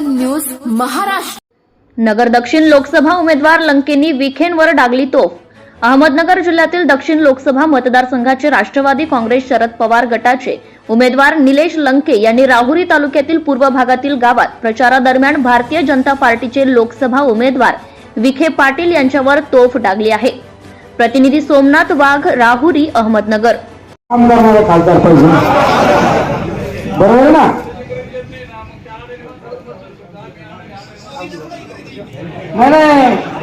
News Maharashtra. नगर दक्षिण लोकसभा उमेदवार लंकेंनी विखेंवर डागली तोफ. अहमदनगर जिल्ह्यातील दक्षिण लोकसभा मतदारसंघाचे राष्ट्रवादी काँग्रेस शरद पवार गटाचे उमेदवार निलेश लंके यांनी राहुरी तालुक्यातील पूर्व भागातील गावात प्रचारादरम्यान भारतीय जनता पार्टीचे लोकसभा उमेदवार विखे पाटील यांच्यावर तोफ डागली आहे. प्रतिनिधी सोमनाथ वाघ राहुरी अहमदनगर. बरोबर ना? नाही.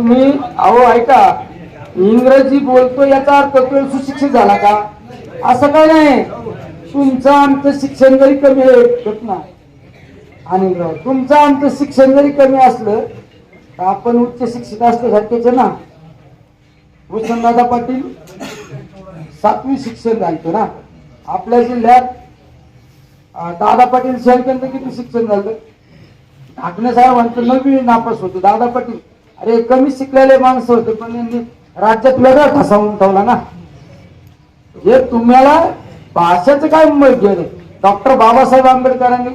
तुम्ही अहो ऐका. इंग्रजी बोलतो याचा अर्थ तो सुशिक्षित झाला का? असं काय नाही. तुमचं आमचं शिक्षण जरी कमी होत ना. आणि तुमचं आमचं शिक्षण जरी कमी असलं तर आपण उच्च शिक्षित असल्यासारखेचे ना ना. दादा पाटील सातवी शिक्षण झालतं ना. आपल्या जिल्ह्यात दादा पाटील शेळकेंचं किती शिक्षण झालं? ढाकणे साहेबांचं नवी नापास होते. दादा पाटील अरे कमी शिकलेले माणसं होते पण यांनी राज्यात वेगळा ठसावून ठेवला ना. हे तुम्हाला भाषेचं काय मत घेणे डॉक्टर बाबासाहेब आंबेडकरांनी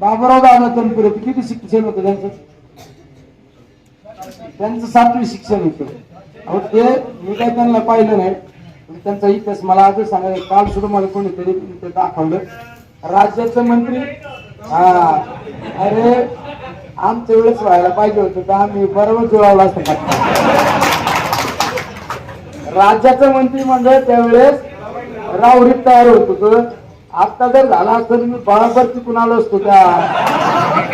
बाबुराव दादा तनपुरे किती शिक्षण होतं त्यांचं? त्यांचं सातवी शिक्षण होतं. अहो ते मी काय त्यांना पाहिलं नाही त्यांचा इतिहास मला आजच सांगायचं काल सुद्धा मला कोणीतरी ते दाखवलं. राज्याचं मंत्री हा अरे आमच्या वेळेस व्हायला पाहिजे होतं तर आम्ही बरोबर जुळवलं असतं का राज्याचं मंत्रिमंडळ त्यावेळेस रावरीत तयार होत होत. आता जर झाला असतं मी बराबर कुणाला आलो असतो त्या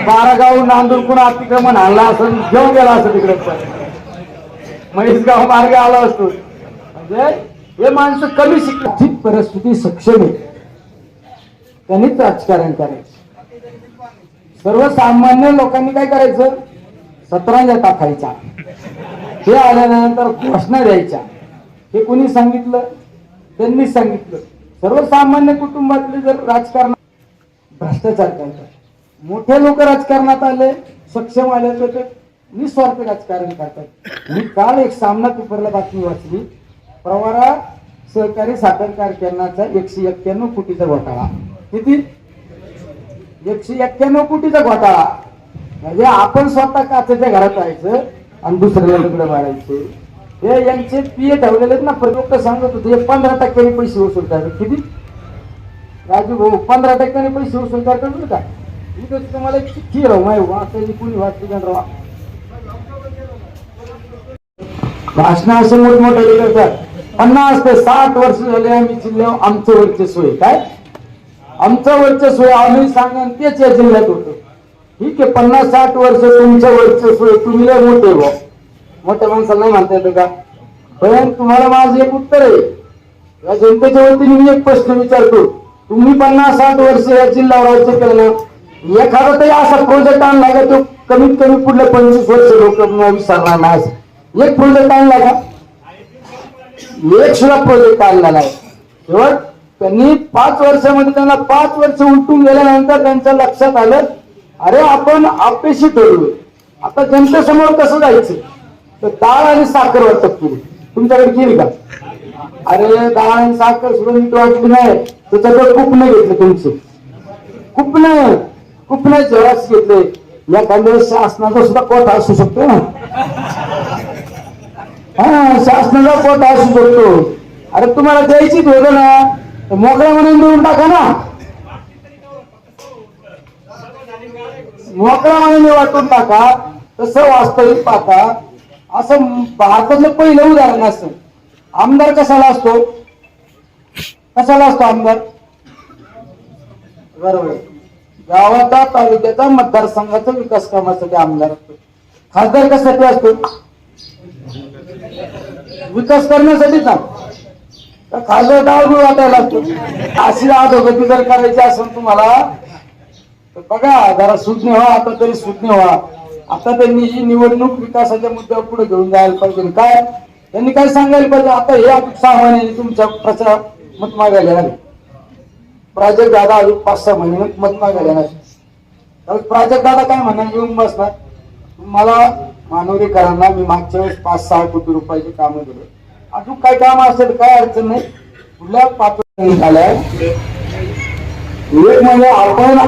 बारागाव नांदूर कुणा अतिक्रमण आणला असं घेऊन गेला असं तिकडे. महेशगाव मार्ग आला असतो. म्हणजे हे माणसं कमी शिकली परिस्थिती सक्षम आहे त्यांनीच राजकारण करायचं. सर्वसामान्य लोकांनी काय करायचं? सतरांजा टाकायचा हे आल्यानंतर घोषणा द्यायच्या. हे कोणी सांगितलं? त्यांनी सांगितलं. सर्वसामान्य कुटुंबातले जर राजकारण भ्रष्टाचार करतात मोठे लोक राजकारणात आले सक्षम आले तर ते निस्वार्थ राजकारण करतात. मी काल एक सामना पेपरला बातमी वाचली. प्रवारा सहकारी साखर कारखान्याचा एकशे एक्क्याण्णव कोटीचा घोटाळा. किती? एकशे एक्क्याण्णव कोटीचा घोटाळा. म्हणजे आपण स्वतः काचेच्या घरात राहायचं आणि दुसऱ्याला लग्न मारायचे. हे यांचे पीए ठेवलेले आहेत ना प्रत्येक सांगत होते. हे पंधरा टक्क्यांनी पैसे वसूल करतात किती? राजू भाऊ पंधरा टक्क्यांनी पैसे वसूल करतात बरं का? इथं तुम्हाला एक चिठ्ठी राहू माय वाचायची कुणी वाचली का राहा भाषण असे मोठमोठे करतात. पन्नास ते साठ वर्ष झाले आम्ही जिल्ह्यावर आमचं वर्चस्व आहे. काय? आमचं वर्चस्व आम्ही सांगा तेच या जिल्ह्यात होतं. ठीक आहे पन्नास साठ वर्ष तुमचं वर्चस्व तुम्ही लय मोठे हो मोठ्या माणसाला नाही म्हणता येतं का? पण तुम्हाला माझं एक उत्तर आहे. या जनतेच्या वतीने मी एक प्रश्न विचारतो. तुम्ही पन्नास साठ वर्ष या जिल्ह्यावर राज्य केलं एखादा तरी असा प्रोजेक्ट आणला का तो कमीत कमी पुढले पंचवीस वर्ष लोक विसरणार नाही एक प्रोजेक्ट आणला का? एक सुद्धा प्रोजेक्ट आणला नाही. शेवट त्यांनी पाच वर्षामध्ये त्यांना पाच वर्ष उलटून गेल्यानंतर त्यांच्या लक्षात आलं अरे आपण अपेक्षित ठरलो आता जनतेसमोर कसं जायचं? तर डाळ आणि साखर वाटत पुढे. तुमच्याकडे केली का? अरे डाळ आणि साखर सुद्धा नीट वाटली नाही. त्याच्याकडे खूप घेतलं तुमचं. खूप नाही खूप घेतले. या शासनाचा सुद्धा कोटा असू शकतो ना. हा शासनाचा कोटा असू शकतो. अरे तुम्हाला द्यायची धोरण ना. मोकळ्या म्हणून देऊन टाका ना. मोकळ्या म्हणून वाटून टाका. तसं वास्तविक पाहता. असं भारतातलं पहिलं उदाहरण असतं आमदार कशाला असतो? कशाला असतो आमदार? बरोबर. गावाचा तालुक्याचा मतदारसंघाचा विकास कामासाठी आमदार असतो. खासदार कशासाठी असतो? विकास करण्यासाठी ना. तर खासदार डाळगुळ वाटायला लागतो. अशी अधोगती जर करायची असेल तुम्हाला तर बघा जरा सुज्ञ व्हा आता तरी सुज्ञ व्हा. आता त्यांनी ही निवडणूक विकासाच्या मुद्द्यावर पुढे घेऊन जायला पाहिजे. काय? त्यांनी काय सांगायला पाहिजे? आता हे सामान्य सहा तुमच्या प्रचार मत मागायला येणार प्राजक्त दादा अजून पाच सहा महिने मत मागायला येणार. आहे. प्राजक्त दादा काय म्हणणार येऊन बसणार. मला मानवरीकरांना मी मागच्या वेळेस पाच सहा कोटी रुपयाची कामं दिले. अजून काय काम असेल काय अडचण नाही. पुढल्या पातळी झाल्या. एक म्हणजे आपण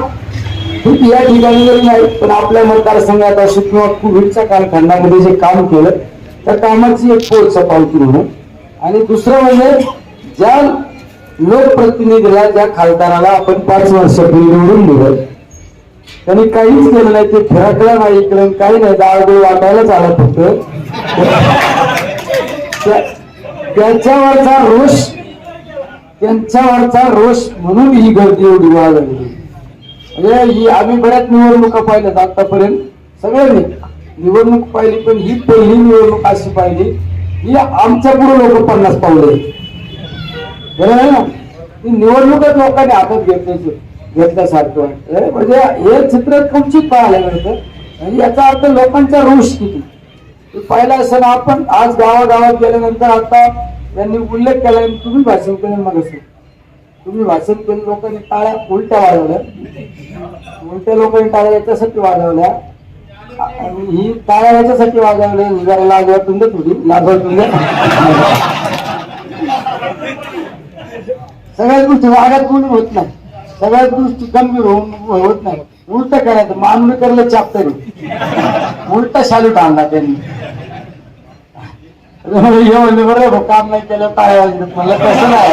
खूप या ठिकाणी जरी नाही पण आपल्या मतदारसंघात असो किंवा कोविडच्या कालखंडामध्ये जे काम केलं त्या कामाची एक पोच पावती म्हणून आणि दुसरं म्हणजे ज्या लोकप्रतिनिधीला ज्या खासदाराला आपण पाच वर्षापूर्वी निवडून दिलं त्यांनी काहीच केलं नाही ते फिरकलं नाही इकडे काही नाही दाळगोळ वाटायलाच आला फक्त त्यांच्यावरचा रोष त्यांच्यावरचा रोष म्हणून ही गर्दी एवढी गोळा झालेली म्हणजे ही आम्ही बऱ्याच निवडणुका पाहिल्यात आतापर्यंत. सगळ्यांनी. निवडणूक पाहिली पण ही पहिली निवडणूक अशी पाहिली ही आमच्या पुढे लोक पन्नास पावले बरोबर आहे ना? ती निवडणूकच लोकांनी हातात घेतल्याची घेतल्यासारखं म्हणजे हे चित्र कमचित पाहायला मिळतं. म्हणजे याचा अर्थ लोकांचा रोष किती? पाहिलं असं आपण आज गावागावात गेल्यानंतर आता त्यांनी उल्लेख केला आणि तुम्ही भाषण केलं मग असेल तुम्ही भाषण केलं लोकांनी टाळ्या उलट्या वाजवल्या उलट्या लोकांनी टाळ्या याच्यासाठी वाजवल्या आणि ही टाळ्या याच्यासाठी वाजवल्या ही जरा लाज वाटून दे थोडी लाज वाटून दे सगळ्याच गोष्टी वागात कोणी होत नाही. सगळ्याच गोष्टी गंभीर होऊन होत नाही. उलट करायचं मानवी करलं चापतरी उलटा शालू आणला त्यांनी. हे म्हणले बरं काम नाही केलं काय म्हणलं तसं नाही.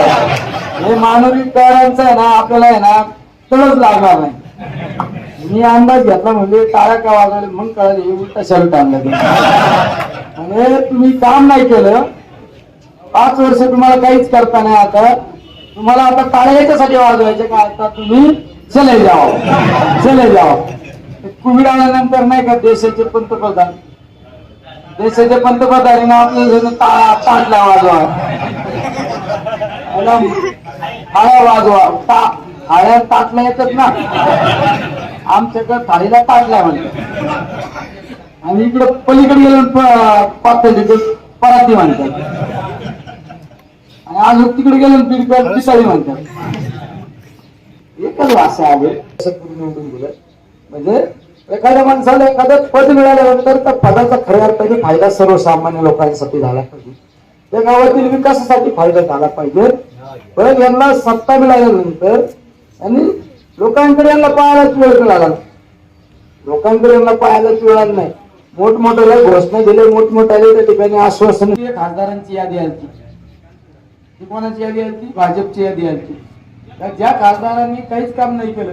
हे मानवीकरांचं आहे ना आपल्याला आहे ना तळच लागणार नाही. मी अंदाज घेतला म्हणजे टाळ्या का वाजवले? म्हणून कळलं हे उलटा शर्ट आणलं म्हणजे तुम्ही काम नाही केलं. पाच वर्ष तुम्हाला काहीच करता नाही आता. तुम्हाला आता टाळ्या याच्यासाठी वाजवायचे का? आता तुम्ही चले जाओ. चले जाओ. कोविड आल्यानंतर नाही का देशाचे पंतप्रधान देशाचे पंतप्रधान आपल्याला ताटला वाजवा. याला थाळ्या वाजवा. ता थाळ्या ताटला येतात ना? आमच्याकडे थाळीला ताटल्या म्हणतात. आणि इकडं पलीकडे गेलो पातळी पराती म्हणतात. आणि आज तिकडे गेलो पिडकर पिसाळी म्हणतात. एकच भाषा आहे. असं पूर्ण निवडून म्हणजे एखाद्या माणसाला एखादं पद मिळाल्यानंतर त्या पदाचा खऱ्या अर्थाने फायदा सर्वसामान्य लोकांसाठी झाला पाहिजे. त्या गावातील विकासासाठी फायदा झाला पाहिजे. परत यांना सत्ता मिळाल्यानंतर आणि लोकांकडे यांना पाहायलाच वेळ मिळाला लोकांकडे यांना पाहायलाच मिळाला नाही. मोठमोठ्याला घोषणा दिले मोठमोठ्याला त्या ठिकाणी आश्वासन खासदारांची यादी आली ती कोणाची यादी आली भाजपची यादी आली तर ज्या खासदारांनी काहीच काम नाही केलं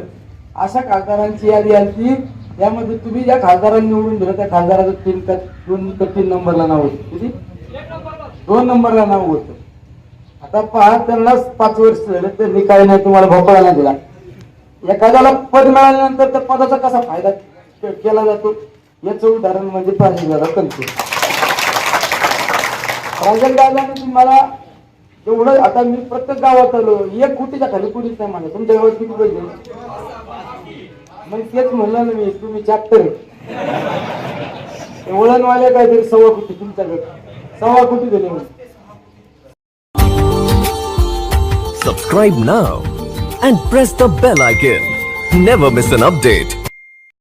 अशा खासदारांची यादी आली त्यामध्ये तुम्ही ज्या खासदारांनी निवडून दिलं त्या खासदाराचं तीन का दोन का तीन नंबरला नाव होतं. किती? दोन नंबरला नाव होतं. आता पहा त्यांनाच पाच वर्ष झाले त्यांनी काही नाही तुम्हाला भोपळा नाही दिला. एखाद्याला पद मिळाल्यानंतर त्या पदाचा कसा फायदा केला जातो? याचं उदाहरण म्हणजे प्राजक्ताला राजन दादाने तुम्हाला एवढं आता मी प्रत्येक गावात आलो एक कोटीच्या खाली कोणीच नाही मला तुमच्या गावात किती पैसे मग तेच म्हणलं ना मी तुम्ही चॅप्टर वळणवाले काहीतरी सव्वा कोटी तुमच्याकडे सव्वा कोटी दिले म्हणजे Subscribe now and press the bell icon. Never miss an update.